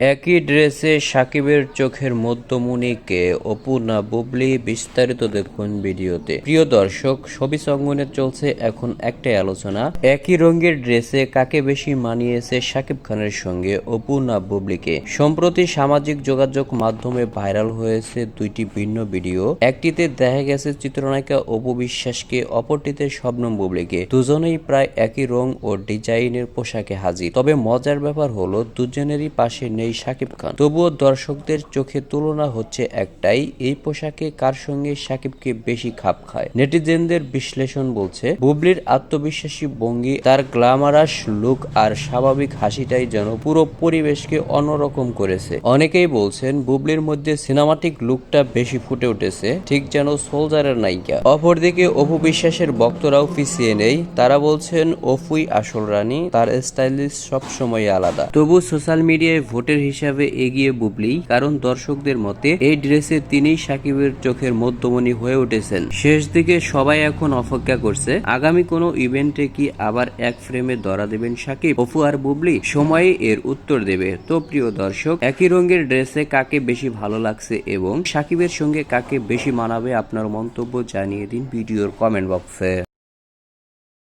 একই ড্রেসে সাকিবের চোখের মধ্যমণিকে অপু না বুবলি বিস্তারিত দেখুন ভিডিওতে। প্রিয় দর্শক, ছবি সঙ্গনে চলছে এখন একটাই আলোচনা। একই রঙের ড্রেসে কাকে বেশি মানিয়েছে সাকিব খানের সঙ্গে অপু না বুবলিকে? সম্প্রতি সামাজিক যোগাযোগ মাধ্যমে ভাইরাল হয়েছে দুইটি ভিন্ন ভিডিও। একটিতে দেখা গেছে চিত্রনায়িকা অপু বিশ্বাসকে, অপরটিতে শবনম বুবলিকে। দুজনেই প্রায় একই রং ও ডিজাইনের পোশাকে হাজির। তবে মজার ব্যাপার হলো, দুজনেরই পাশে নেই সাকিব খান। তবুও দর্শকদের চোখে তুলনা হচ্ছে একটাই, এই পোশাকে কার সঙ্গে সাকিবকে বেশি খাপ খায়? নেটিজেনদের বিশ্লেষণ বলছে, বুবলির আত্মবিশ্বাসী ভঙ্গি, তার গ্ল্যামারাস লুক আর স্বাভাবিক হাসিটাই যেন পুরো পরিবেশকে অন্যরকম করেছে। অনেকেই বলছেন, বুবলির মধ্যে সিনেমাটিক লুকটা বেশি ফুটে উঠেছে, ঠিক যেন সোলজারের নায়িকা। অপরদিকে অপু বিশ্বাসের ভক্তরাও পিছিয়ে নেই, তারা বলছেন অপুই আসল রানী, তার স্টাইলিশ সবসময় আলাদা। তবু সোশ্যাল মিডিয়ায় ভোটের হিসাবে এগিয়ে বুবলি, কারণ দর্শকদের মতে এই ড্রেসে তিনি সাকিবের চোখের মধ্যমণি হয়ে উঠেছেন। শেষ দিকে সবাই এখন অপেক্ষা করছে, আগামী কোনো ইভেন্টে কি আবার এক ফ্রেমে ধরা দেবেন সাকিব? অপু আর বুবলি, সময়ে এর উত্তর দেবে। তো প্রিয় দর্শক, একই রঙের ড্রেসে কাকে বেশি ভালো লাগছে এবং সাকিবের সঙ্গে কাকে বেশি মানাবে আপনার মন্তব্য জানিয়ে দিন ভিডিওর কমেন্ট বক্সে।